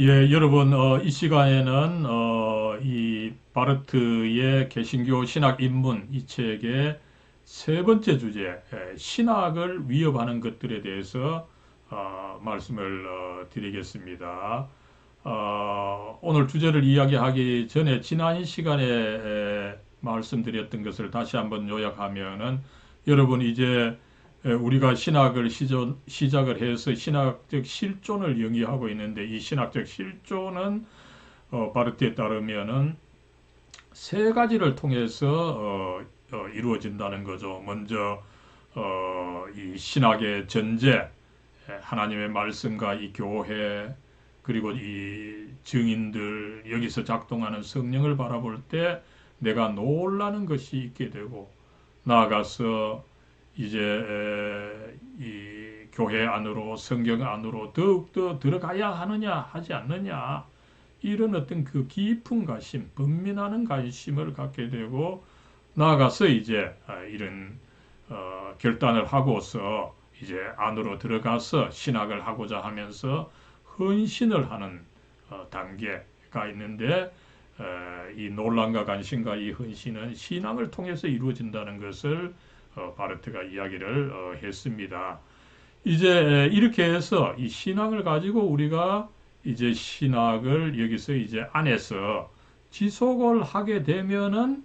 예, 여러분, 어, 이 시간에는 어, 이 바르트의 개신교 신학 입문 이 책의 세 번째 주제, 예, 신학을 위협하는 것들에 대해서 어, 말씀을 어, 드리겠습니다. 어, 오늘 주제를 이야기하기 전에 지난 시간에 에, 말씀드렸던 것을 다시 한번 요약하면은 여러분 이제 에, 우리가 신학을 시저, 시작을 해서 신학적 실존을 영위하고 있는데 이 신학적 실존은 어, 바르트에 따르면은 세 가지를 통해서 어, 어, 이루어진다는 거죠. 먼저 어, 이 신학의 전제, 에, 하나님의 말씀과 이 교회 그리고 이 증인들 여기서 작동하는 성령을 바라볼 때 내가 놀라는 것이 있게 되고 나아가서 이제 에, 이 교회 안으로 성경 안으로 더욱더 들어가야 하느냐 하지 않느냐 이런 어떤 그 깊은 관심, 번민하는 관심을 갖게 되고 나아가서 이제 아, 이런 어, 결단을 하고서 이제 안으로 들어가서 신학을 하고자 하면서 헌신을 하는 어, 단계가 있는데 에, 이 논란과 관심과 이 헌신은 신앙을 통해서 이루어진다는 것을 어, 바르트가 이야기를 어, 했습니다. 이제 에, 이렇게 해서 이 신앙을 가지고 우리가 이제 신학을 여기서 이제 안에서 지속을 하게 되면은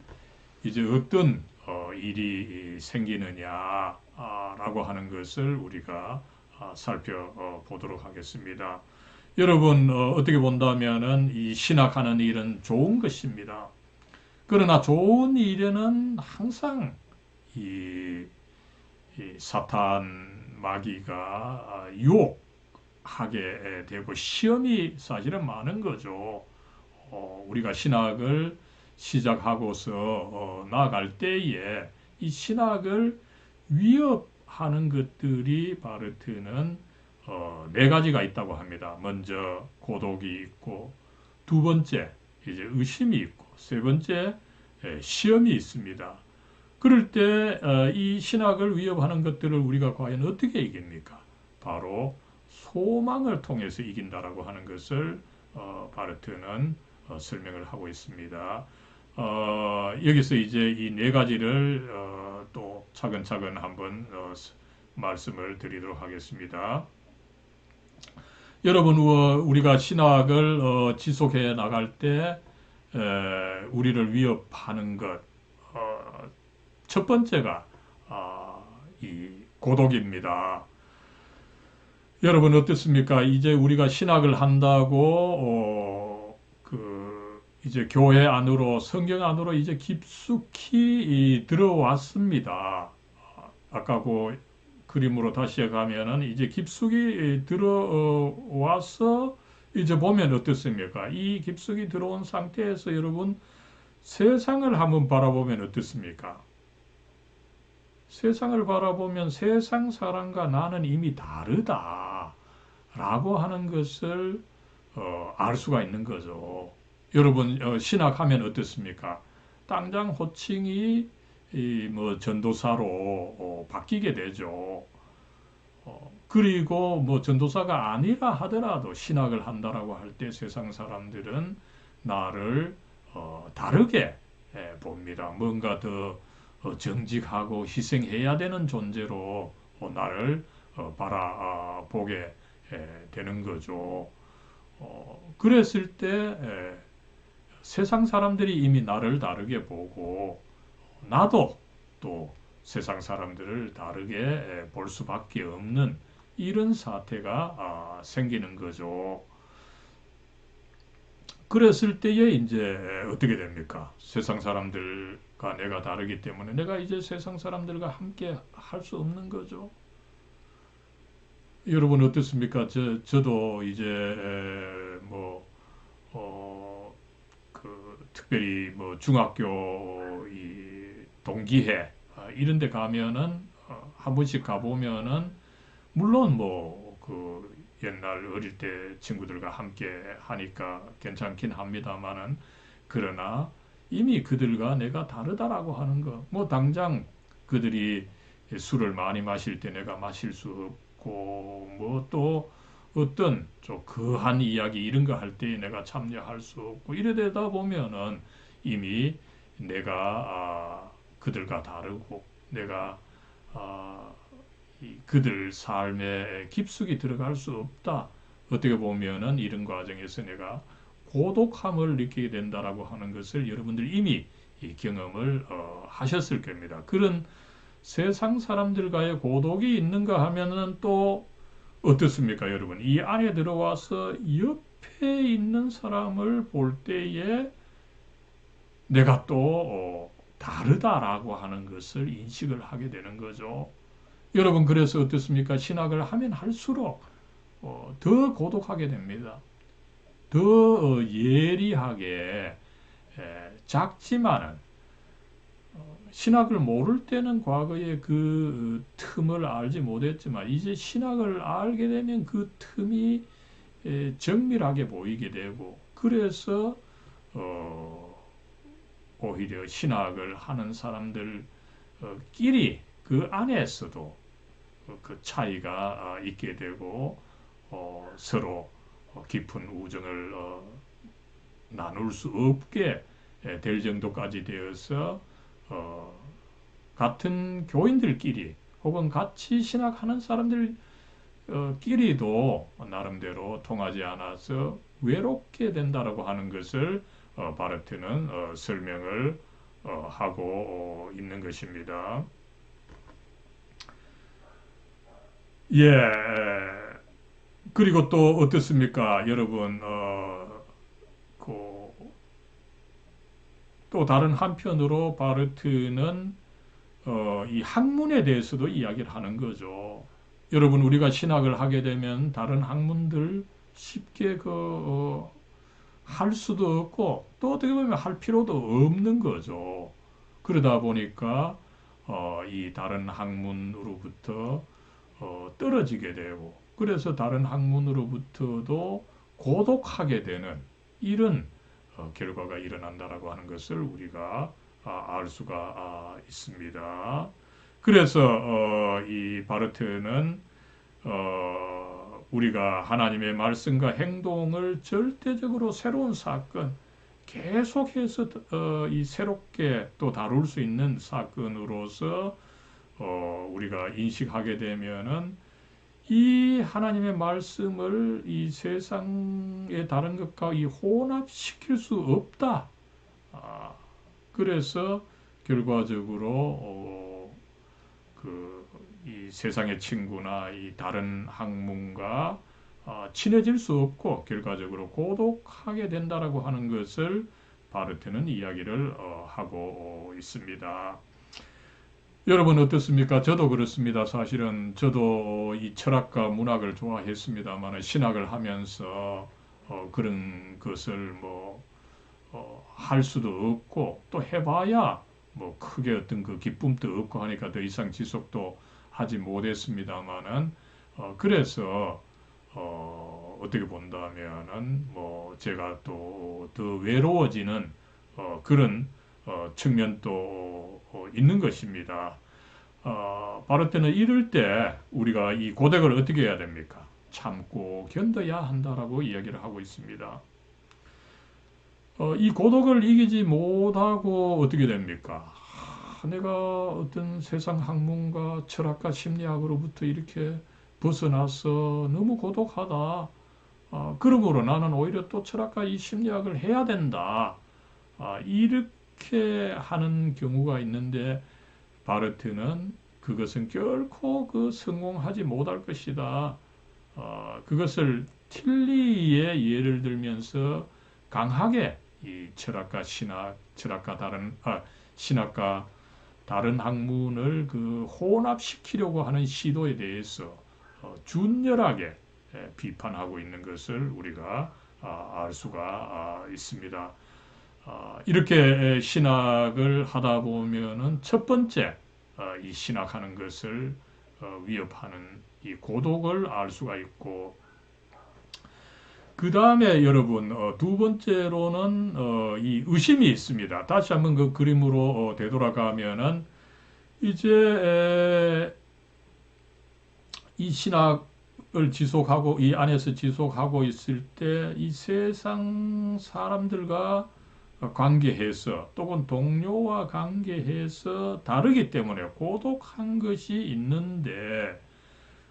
이제 어떤 어, 일이 생기느냐라고 하는 것을 우리가 아, 살펴보도록 하겠습니다. 여러분 어, 어떻게 본다면은 이 신학하는 일은 좋은 것입니다. 그러나 좋은 일에는 항상 이, 이 사탄 마귀가 아, 유혹하게 되고 시험이 사실은 많은 거죠. 어, 우리가 신학을 시작하고서 어, 나아갈 때에 이 신학을 위협하는 것들이 바르트는 어, 네 가지가 있다고 합니다. 먼저 고독이 있고 두 번째 이제 의심이 있고 세 번째 에, 시험이 있습니다. 그럴 때이 어, 신학을 위협하는 것들을 우리가 과연 어떻게 이깁니까? 바로 소망을 통해서 이긴다라고 하는 것을 어, 바르트는 어, 설명을 하고 있습니다. 어, 여기서 이제 이 네 가지를 어, 또 차근차근 한번 어, 말씀을 드리도록 하겠습니다. 여러분 우리가 신학을 어, 지속해 나갈 때 에, 우리를 위협하는 것 첫 번째가 아, 이 고독입니다. 여러분 어떻습니까? 이제 우리가 신학을 한다고 어, 그 이제 교회 안으로 성경 안으로 이제 깊숙이 들어왔습니다. 아까 그 그림으로 다시 가면은 이제 깊숙이 들어와서 이제 보면 어떻습니까? 이 깊숙이 들어온 상태에서 여러분 세상을 한번 바라보면 어떻습니까? 세상을 바라보면 세상 사람과 나는 이미 다르다. 라고 하는 것을 어, 알 수가 있는 거죠. 여러분 어, 신학하면 어떻습니까? 당장 호칭이 뭐 전도사로 어, 바뀌게 되죠. 어, 그리고 뭐 전도사가 아니라 하더라도 신학을 한다라고 할 때 세상 사람들은 나를 어, 다르게 예, 봅니다. 뭔가 더 어, 정직하고 희생해야 되는 존재로 어, 나를 어, 바라보게 되는 거죠. 그랬을 때 세상 사람들이 이미 나를 다르게 보고 나도 또 세상 사람들을 다르게 볼 수밖에 없는 이런 사태가 아, 생기는 거죠. 그랬을 때에 이제 어떻게 됩니까? 세상 사람들 과 내가 다르기 때문에 내가 이제 세상 사람들과 함께 할 수 없는 거죠. 여러분 어떻습니까? 저, 저도 이제 뭐, 어, 그, 특별히 뭐 중학교 이 동기회 아, 이런 데 가면은 어, 한 번씩 가보면은 물론 뭐 그 옛날 어릴 때 친구들과 함께 하니까 괜찮긴 합니다만은 그러나 이미 그들과 내가 다르다라고 하는 거. 뭐 당장 그들이 술을 많이 마실 때 내가 마실 수 없고 뭐 또 어떤 좀 거한 이야기 이런 거 할 때 내가 참여할 수 없고 이래 되다 보면은 이미 내가 아, 그들과 다르고 내가 아, 이 그들 삶에 깊숙이 들어갈 수 없다. 어떻게 보면은 이런 과정에서 내가 고독함을 느끼게 된다라고 하는 것을 여러분들 이미 이 경험을 어, 하셨을 겁니다. 그런 세상 사람들과의 고독이 있는가 하면은 또 어떻습니까, 여러분? 이 안에 들어와서 옆에 있는 사람을 볼 때에 내가 또 어, 다르다라고 하는 것을 인식을 하게 되는 거죠. 여러분, 그래서 어떻습니까? 신학을 하면 할수록 어, 더 고독하게 됩니다. 더 어, 예리하게 에, 작지만은 어, 신학을 모를 때는 과거에 그 틈을 알지 못했지만 이제 신학을 알게 되면 그 틈이 에, 정밀하게 보이게 되고 그래서 어, 오히려 신학을 하는 사람들 어, 끼리 그 안에서도 어, 그 차이가 아, 있게 되고 어, 서로 어, 깊은 우정을 어, 나눌 수 없게 에, 될 정도까지 되어서 어, 같은 교인들끼리 혹은 같이 신학하는 사람들 어, 끼리도 나름대로 통하지 않아서 외롭게 된다라고 하는 것을 어, 바르트는 어, 설명을 어, 하고 어, 있는 것입니다. 예. 그리고 또 어떻습니까, 여러분? 어, 그, 또 다른 한편으로 바르트는 어, 이 학문에 대해서도 이야기를 하는 거죠. 여러분, 우리가 신학을 하게 되면 다른 학문들 쉽게 그, 어, 할 수도 없고 또 어떻게 보면 할 필요도 없는 거죠. 그러다 보니까 어, 이 다른 학문으로부터 어, 떨어지게 되고 그래서 다른 학문으로부터도 고독하게 되는 이런 어, 결과가 일어난다라고 하는 것을 우리가 아, 알 수가 아, 있습니다. 그래서 어, 이 바르트는 어, 우리가 하나님의 말씀과 행동을 절대적으로 새로운 사건, 계속해서 어, 이 새롭게 또 다룰 수 있는 사건으로서 어, 우리가 인식하게 되면은 이 하나님의 말씀을 이 세상의 다른 것과 이 혼합시킬 수 없다. 아, 그래서 결과적으로 어, 그이 세상의 친구나 이 다른 학문과 어, 친해질 수 없고 결과적으로 고독하게 된다라고 하는 것을 바르트는 이야기를 어, 하고 어, 있습니다. 여러분 어떻습니까? 저도 그렇습니다. 사실은 저도 이 철학과 문학을 좋아했습니다만 신학을 하면서 어, 그런 것을 뭐 어, 할 수도 없고 또 해봐야 뭐 크게 어떤 그 기쁨도 없고 하니까 더 이상 지속도 하지 못했습니다만은 어, 그래서 어, 어떻게 본다면은 뭐 제가 또 더 외로워지는 어, 그런 어, 측면도 어, 있는 것입니다. 어, 바르테는 이럴 때 우리가 이 고백을 어떻게 해야 됩니까? 참고 견뎌야 한다라고 이야기를 하고 있습니다. 어, 이 고독을 이기지 못하고 어떻게 됩니까? 아, 내가 어떤 세상 학문과 철학과 심리학으로부터 이렇게 벗어나서 너무 고독하다. 아, 그러므로 나는 오히려 또 철학과 이 심리학을 해야 된다. 아, 이렇게 하는 경우가 있는데 바르트는 그것은 결코 그 성공하지 못할 것이다. 어, 그것을 틸리의 예를 들면서 강하게 이 철학과 신학, 철학과 다른 아, 신학과 다른 학문을 그 혼합시키려고 하는 시도에 대해서 어, 준열하게 예, 비판하고 있는 것을 우리가 아, 알 수가 아, 있습니다. 아, 이렇게 신학을 하다 보면은 첫 번째 어, 이 신학하는 것을 어, 위협하는 이 고독을 알 수가 있고 그 다음에 여러분 어, 두 번째로는 어, 이 의심이 있습니다. 다시 한번 그 그림으로 어, 되돌아가면은 이제 에, 이 신학 을 지속하고 이 안에서 지속하고 있을 때 이 세상 사람들과 관계해서 또는 동료와 관계해서 다르기 때문에 고독한 것이 있는데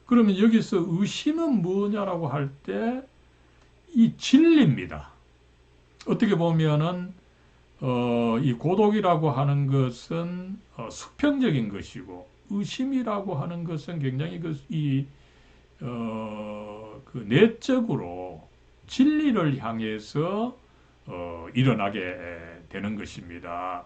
그러면 여기서 의심은 뭐냐라고 할 때 이 진리입니다. 어떻게 보면은 어, 이 고독이라고 하는 것은 어, 수평적인 것이고 의심이라고 하는 것은 굉장히 그, 이, 어, 그 내적으로 진리를 향해서 어, 일어나게 되는 것입니다.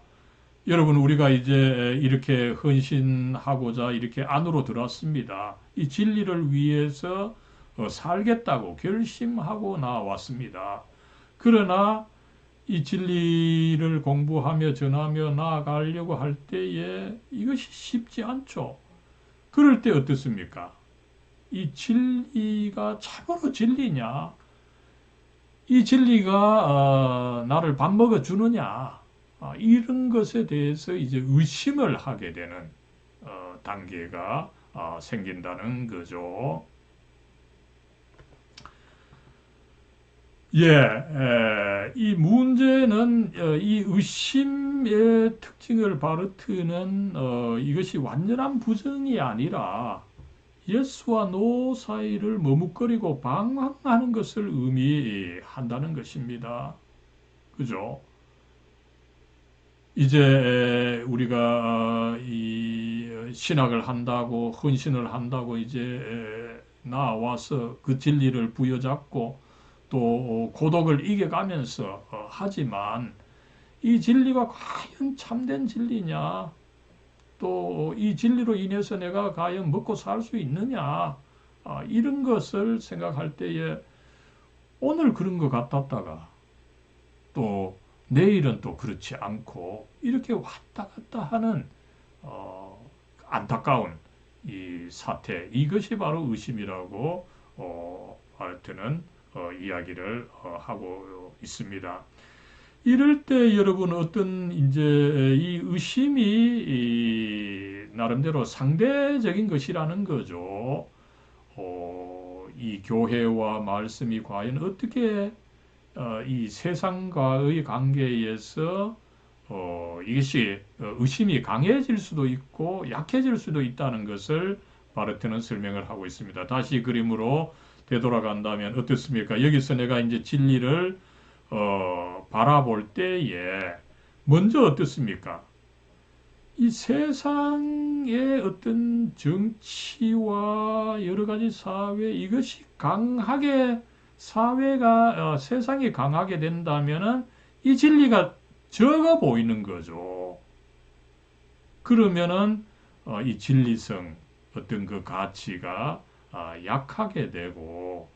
여러분, 우리가 이제 이렇게 헌신하고자 이렇게 안으로 들어왔습니다. 이 진리를 위해서 어, 살겠다고 결심하고 나왔습니다. 그러나 이 진리를 공부하며 전하며 나아가려고 할 때에 이것이 쉽지 않죠. 그럴 때 어떻습니까? 이 진리가 참으로 진리냐? 이 진리가 어, 나를 밥 먹어 주느냐? 아, 이런 것에 대해서 이제 의심을 하게 되는 어, 단계가 어, 생긴다는 거죠. 예, 에, 이 문제는 어, 이 의심의 특징을 바르트는 어, 이것이 완전한 부정이 아니라 예수와 노 사이를 머뭇거리고 방황하는 것을 의미한다는 것입니다. 그죠? 이제 우리가 이 신학을 한다고 헌신을 한다고 이제 나와서 그 진리를 부여잡고 또 고독을 이겨가면서 어, 하지만 이 진리가 과연 참된 진리냐? 또 이 진리로 인해서 내가 과연 먹고 살 수 있느냐? 아, 이런 것을 생각할 때에 오늘 그런 것 같았다가 또 내일은 또 그렇지 않고 이렇게 왔다 갔다 하는 어, 안타까운 이 사태 이것이 바로 의심이라고 어, 할 때는 어, 이야기를 어, 하고 있습니다. 이럴 때 여러분 어떤 이제 이 의심이 이 나름대로 상대적인 것이라는 거죠. 어, 이 교회와 말씀이 과연 어떻게 어, 이 세상과의 관계에서 어, 이것이 어, 의심이 강해질 수도 있고 약해질 수도 있다는 것을 바르트는 설명을 하고 있습니다. 다시 그림으로 되돌아간다면 어떻습니까? 여기서 내가 이제 진리를 어, 바라볼 때에 먼저 어떻습니까? 이 세상의 어떤 정치와 여러 가지 사회 이것이 강하게 사회가 어, 세상이 강하게 된다면은 이 진리가 적어 보이는 거죠. 그러면은 어, 이 진리성 어떤 그 가치가 아, 약하게 되고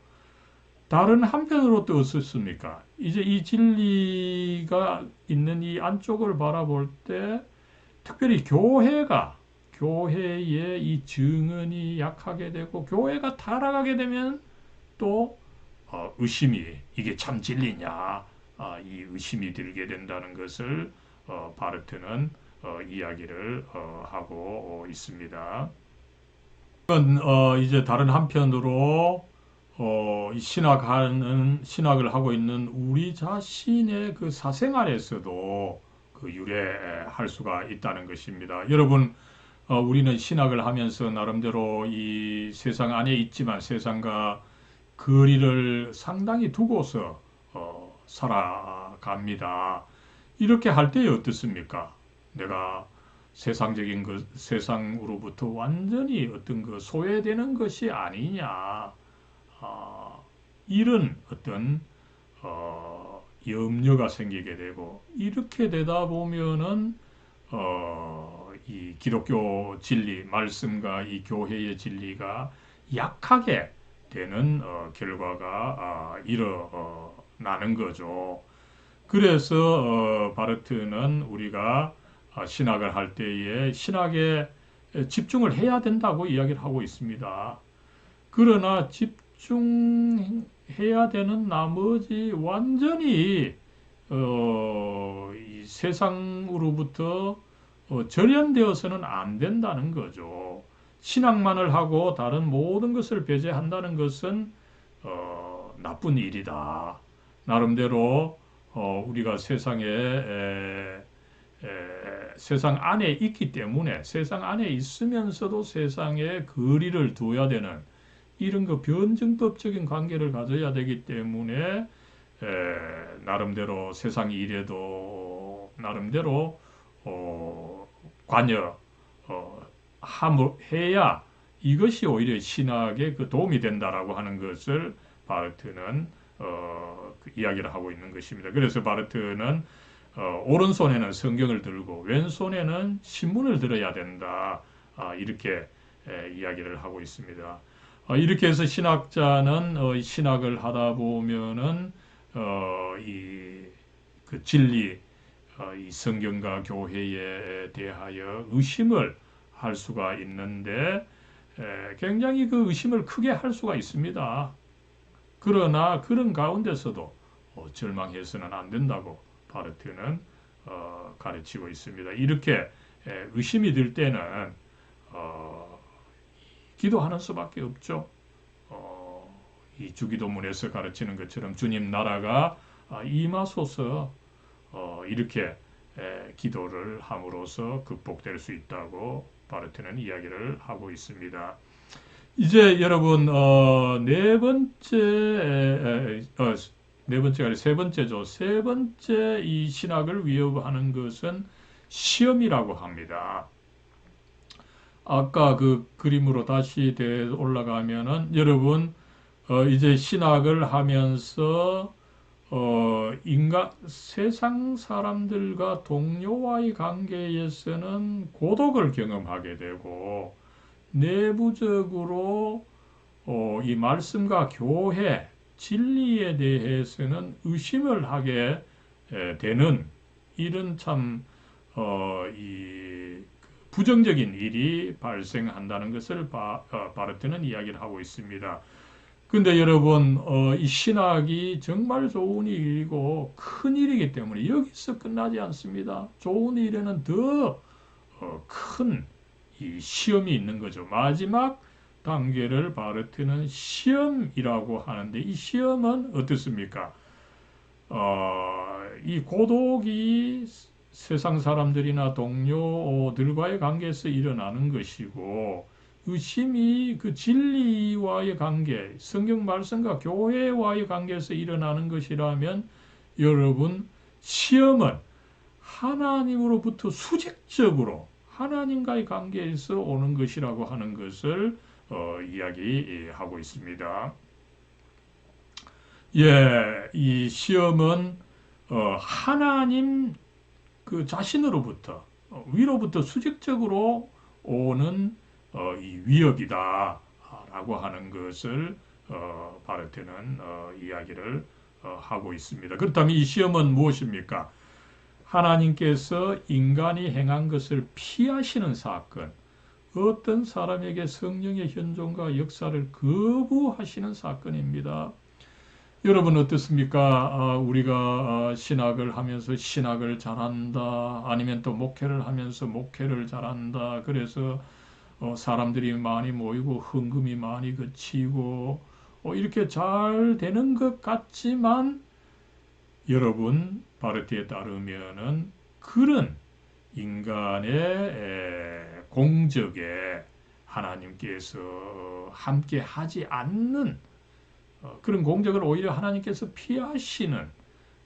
다른 한편으로 또 어떻습니까? 이제 이 진리가 있는 이 안쪽을 바라볼 때 특별히 교회가 교회의 이 증언이 약하게 되고 교회가 타락하게 되면 또 어, 의심이 이게 참 진리냐 아, 이 의심이 들게 된다는 것을 어, 바르트는 어, 이야기를 어, 하고 있습니다. 어, 이제 다른 한편으로 어, 신학하는 신학을 하고 있는 우리 자신의 그 사생활에서도 그 유래할 수가 있다는 것입니다. 여러분, 어, 우리는 신학을 하면서 나름대로 이 세상 안에 있지만 세상과 거리를 상당히 두고서 어, 살아갑니다. 이렇게 할 때에 어떻습니까? 내가 세상적인 것, 세상으로부터 완전히 어떤 그 소외되는 것이 아니냐. 어, 이런 어떤 어, 염려가 생기게 되고 이렇게 되다 보면은 어, 이 기독교 진리 말씀과 이 교회의 진리가 약하게 되는 어, 결과가 아, 일어나는 거죠. 그래서 어, 바르트는 우리가 아, 신학을 할 때에 신학에 집중을 해야 된다고 이야기를 하고 있습니다. 그러나 집 중해야 되는 나머지 완전히 어, 세상으로부터 어, 절연되어서는 안 된다는 거죠. 신앙만을 하고 다른 모든 것을 배제한다는 것은 어, 나쁜 일이다. 나름대로 어, 우리가 세상에 에, 에, 세상 안에 있기 때문에 세상 안에 있으면서도 세상에 거리를 둬야 되는 이런 그 변증법적인 관계를 가져야 되기 때문에 에, 나름대로 세상 일에도 나름대로 어, 관여 어, 함을 해야 이것이 오히려 신학에 그 도움이 된다라고 하는 것을 바르트는 어, 그 이야기를 하고 있는 것입니다. 그래서 바르트는 어, 오른손에는 성경을 들고 왼손에는 신문을 들어야 된다. 아, 이렇게 에, 이야기를 하고 있습니다. 어, 이렇게 해서 신학자는 어, 신학을 하다 보면은 어, 이그 진리, 어, 이 성경과 교회에 대하여 의심을 할 수가 있는데 에, 굉장히 그 의심을 크게 할 수가 있습니다. 그러나 그런 가운데서도 어, 절망해서는 안 된다고 바르트는 어, 가르치고 있습니다. 이렇게 에, 의심이 들 때는 어, 기도하는 수밖에 없죠. 어, 이 주기도문에서 가르치는 것처럼 주님 나라가 아, 임하소서 어, 이렇게 에, 기도를 함으로써 극복될 수 있다고 바르트는 이야기를 하고 있습니다. 이제 여러분 어, 네 번째 에, 어, 네 번째가 아니라 세 번째죠. 세 번째 이 신학을 위협하는 것은 시험이라고 합니다. 아까 그 그림으로 다시 올라가면은 여러분 어, 이제 신학을 하면서 어, 인간 세상 사람들과 동료와의 관계에서는 고독을 경험하게 되고 내부적으로 어, 이 말씀과 교회 진리에 대해서는 의심을 하게 에, 되는 이런 참 어, 이 부정적인 일이 발생한다는 것을 바, 어, 바르트는 이야기를 하고 있습니다. 근데 여러분 어, 이 신학이 정말 좋은 일이고 큰 일이기 때문에 여기서 끝나지 않습니다. 좋은 일에는 더큰 어, 시험이 있는 거죠. 마지막 단계를 바르트는 시험이라고 하는데 이 시험은 어떻습니까? 어, 이 고독이 세상 사람들이나 동료들과의 관계에서 일어나는 것이고 의심이 그 진리와의 관계, 성경 말씀과 교회와의 관계에서 일어나는 것이라면 여러분 시험은 하나님으로부터 수직적으로 하나님과의 관계에서 오는 것이라고 하는 것을 어, 이야기하고 있습니다. 예, 이 시험은 어, 하나님 그 자신으로부터 어, 위로부터 수직적으로 오는 어, 이 위협이다라고 하는 것을 어, 바르테는 어, 이야기를 어, 하고 있습니다. 그렇다면 이 시험은 무엇입니까? 하나님께서 인간이 행한 것을 피하시는 사건, 어떤 사람에게 성령의 현존과 역사를 거부하시는 사건입니다. 여러분 어떻습니까? 아, 우리가 아, 신학을 하면서 신학을 잘한다, 아니면 또 목회를 하면서 목회를 잘한다. 그래서 어, 사람들이 많이 모이고 흥금이 많이 그치고 어, 이렇게 잘 되는 것 같지만 여러분 바르티에 따르면은 그런 인간의 공적에 하나님께서 함께 하지 않는 어, 그런 공적을 오히려 하나님께서 피하시는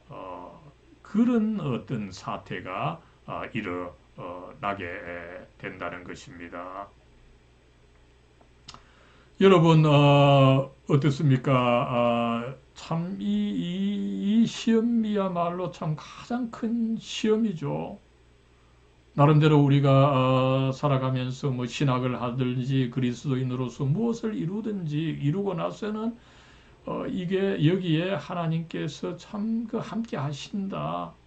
어, 그런 어떤 사태가 어, 일어나게 된다는 것입니다. 여러분 어, 어떻습니까? 어, 참이 시험이야말로 참 가장 큰 시험이죠. 나름대로 우리가 어, 살아가면서 뭐 신학을 하든지 그리스도인으로서 무엇을 이루든지 이루고 나서는 어, 이게 여기에 하나님께서 참 그 함께 하신다.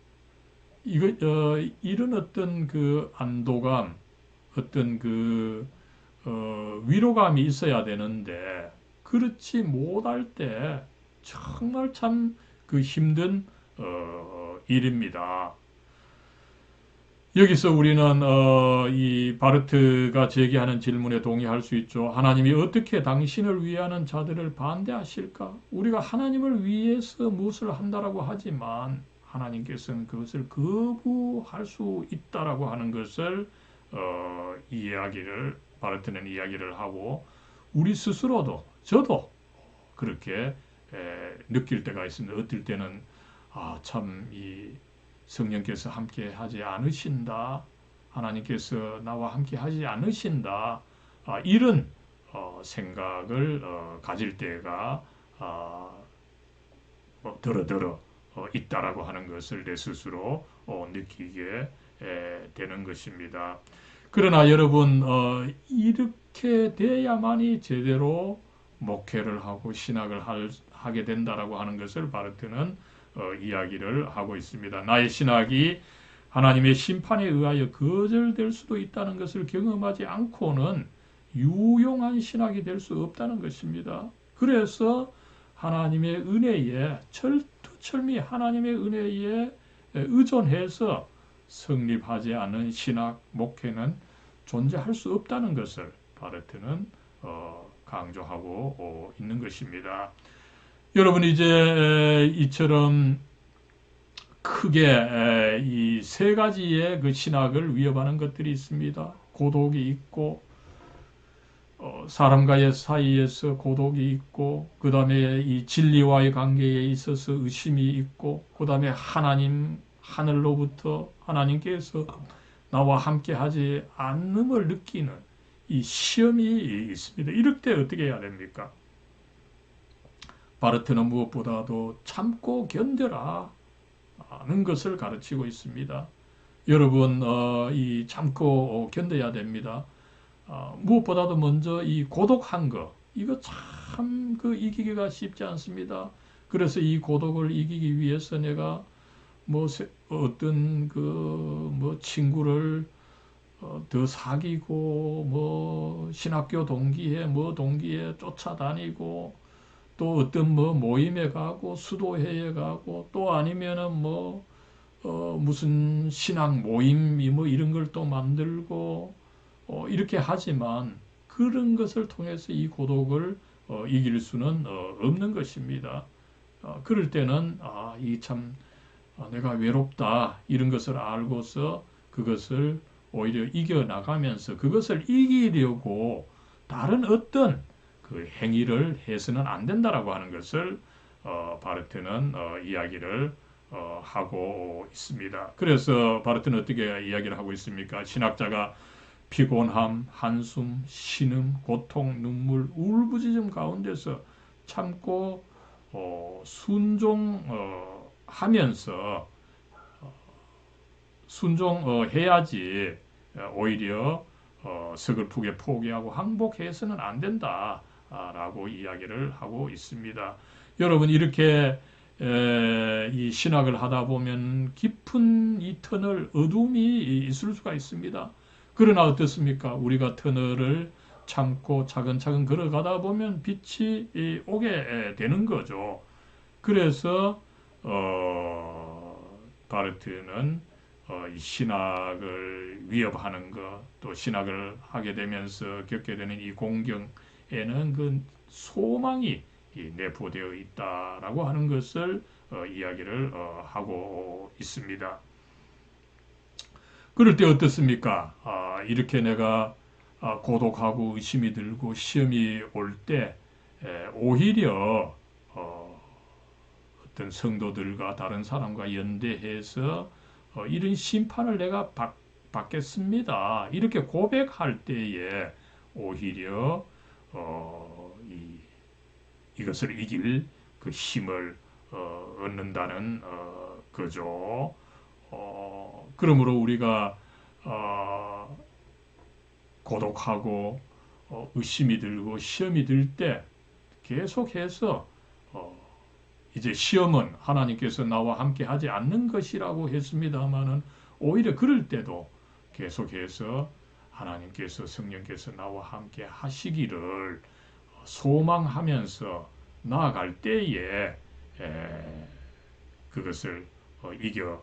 이거 어, 이런 어떤 그 안도감, 어떤 그 어, 위로감이 있어야 되는데 그렇지 못할 때 정말 참 그 힘든 어, 일입니다. 여기서 우리는 어, 이 바르트가 제기하는 질문에 동의할 수 있죠. 하나님이 어떻게 당신을 위하는 자들을 반대하실까? 우리가 하나님을 위해서 무엇을 한다라고 하지만 하나님께서는 그것을 거부할 수 있다라고 하는 것을 어, 이야기를 바르트는 이야기를 하고 우리 스스로도 저도 그렇게 에, 느낄 때가 있습니다. 어떨 때는 아, 참이 성령께서 함께 하지 않으신다. 하나님께서 나와 함께 하지 않으신다. 아, 이런 어, 생각을 어, 가질 때가 아, 뭐, 더러더러 어, 있다라고 하는 것을 내 스스로 어, 느끼게 에, 되는 것입니다. 그러나 여러분 어, 이렇게 돼야만이 제대로 목회를 하고 신학을 할, 하게 된다라고 하는 것을 바르트는 어, 이야기를 하고 있습니다. 나의 신학이 하나님의 심판에 의하여 거절될 수도 있다는 것을 경험하지 않고는 유용한 신학이 될 수 없다는 것입니다. 그래서 하나님의 은혜에 철두철미 하나님의 은혜에 의존해서 성립하지 않은 신학 목회는 존재할 수 없다는 것을 바르트는 어, 강조하고 어, 있는 것입니다. 여러분 이제 이처럼 크게 이 세 가지의 그 신학을 위협하는 것들이 있습니다. 고독이 있고 어, 사람과의 사이에서 고독이 있고 그 다음에 이 진리와의 관계에 있어서 의심이 있고 그 다음에 하나님 하늘로부터 하나님께서 나와 함께 하지 않음을 느끼는 이 시험이 있습니다. 이럴 때 어떻게 해야 됩니까? 바르트는 무엇보다도 참고 견뎌라 하는 것을 가르치고 있습니다. 여러분 어, 이 참고 견뎌야 됩니다. 어, 무엇보다도 먼저 이 고독한 거 이거 참 그 이기기가 쉽지 않습니다. 그래서 이 고독을 이기기 위해서 내가 뭐 어떤 그 뭐 친구를 어, 더 사귀고 뭐 신학교 동기에 뭐 동기에 쫓아다니고 또 어떤 뭐 모임에 가고 수도회에 가고 또 아니면은 뭐 어, 무슨 신앙 모임이 뭐 이런 걸 또 만들고 어, 이렇게 하지만 그런 것을 통해서 이 고독을 어, 이길 수는 어, 없는 것입니다. 어, 그럴 때는 아, 이참 아, 내가 외롭다 이런 것을 알고서 그것을 오히려 이겨 나가면서 그것을 이기려고 다른 어떤 그 행위를 해서는 안 된다라고 하는 것을 어, 바르트는 어, 이야기를 어, 하고 있습니다. 그래서 바르트는 어떻게 이야기를 하고 있습니까? 신학자가 피곤함, 한숨, 신음, 고통, 눈물, 울부짖음 가운데서 참고 어, 순종하면서 어, 순종해야지 오히려 어, 서글프게 포기하고 항복해서는 안 된다. 라고 이야기를 하고 있습니다. 여러분 이렇게 이 신학을 하다 보면 깊은 이 터널 어둠이 있을 수가 있습니다. 그러나 어떻습니까? 우리가 터널을 참고 차근차근 걸어가다 보면 빛이 오게 되는 거죠. 그래서 어, 바르트는 어, 이 신학을 위협하는 것, 또 신학을 하게 되면서 겪게 되는 이 공경, 에는 그 소망이 내포되어 있다라고 하는 것을 어, 이야기를 어, 하고 있습니다. 그럴 때 어떻습니까? 아, 이렇게 내가 아, 고독하고 의심이 들고 시험이 올 때 오히려 어, 어떤 성도들과 다른 사람과 연대해서 어, 이런 심판을 내가 받, 받겠습니다. 이렇게 고백할 때에 오히려 어, 이, 이것을 이길 그 힘을 어, 얻는다는 어, 거죠. 어, 그러므로 우리가 어, 고독하고 어, 의심이 들고 시험이 들 때 계속해서 어, 이제 시험은 하나님께서 나와 함께 하지 않는 것이라고 했습니다마는 오히려 그럴 때도 계속해서 하나님께서 성령께서 나와 함께 하시기를 소망하면서 나아갈 때에 그것을 어, 이겨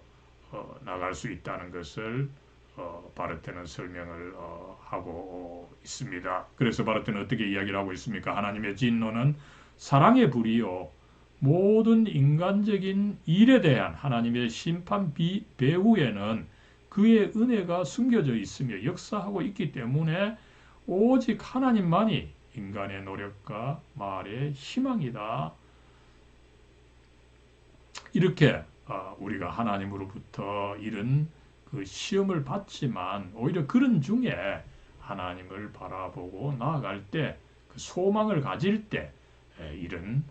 어, 나갈 수 있다는 것을 어, 바르테는 설명을 어, 하고 있습니다. 그래서 바르테는 어떻게 이야기를 하고 있습니까? 하나님의 진노는 사랑의 불이요 모든 인간적인 일에 대한 하나님의 심판 비, 배후에는 그의 은혜가 숨겨져 있으며 역사하고 있기 때문에 오직 하나님만이 인간의 노력과 말의 희망이다. 이렇게 어, 우리가 하나님으로부터 이런 그 시험을 받지만 오히려 그런 중에 하나님을 바라보고 나아갈 때 그 소망을 가질 때 이런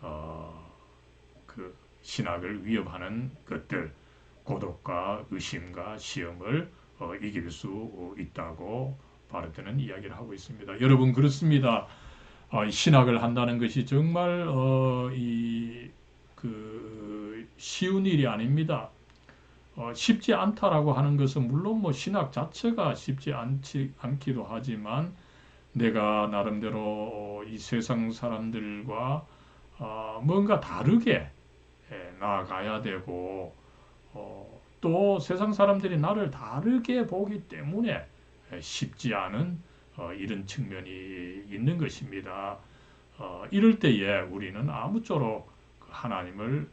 어, 그 신학을 위협하는 것들 고독과 의심과 시험을 어, 이길 수 있다고 바르트는 이야기를 하고 있습니다. 여러분 그렇습니다. 어, 신학을 한다는 것이 정말 어, 이 그 쉬운 일이 아닙니다. 어, 쉽지 않다라고 하는 것은 물론 뭐 신학 자체가 쉽지 않지 않기도 하지만 내가 나름대로 이 세상 사람들과 어, 뭔가 다르게 예, 나아가야 되고 어, 또 세상 사람들이 나를 다르게 보기 때문에 예, 쉽지 않은 어, 이런 측면이 있는 것입니다. 어, 이럴 때에 우리는 아무쪼록 하나님을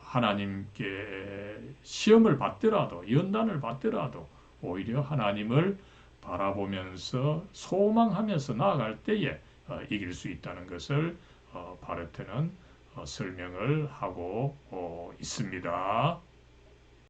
하나님께 시험을 받더라도 연단을 받더라도 오히려 하나님을 바라보면서 소망하면서 나아갈 때에 어, 이길 수 있다는 것을 어, 바르트는 어, 설명을 하고 있습니다.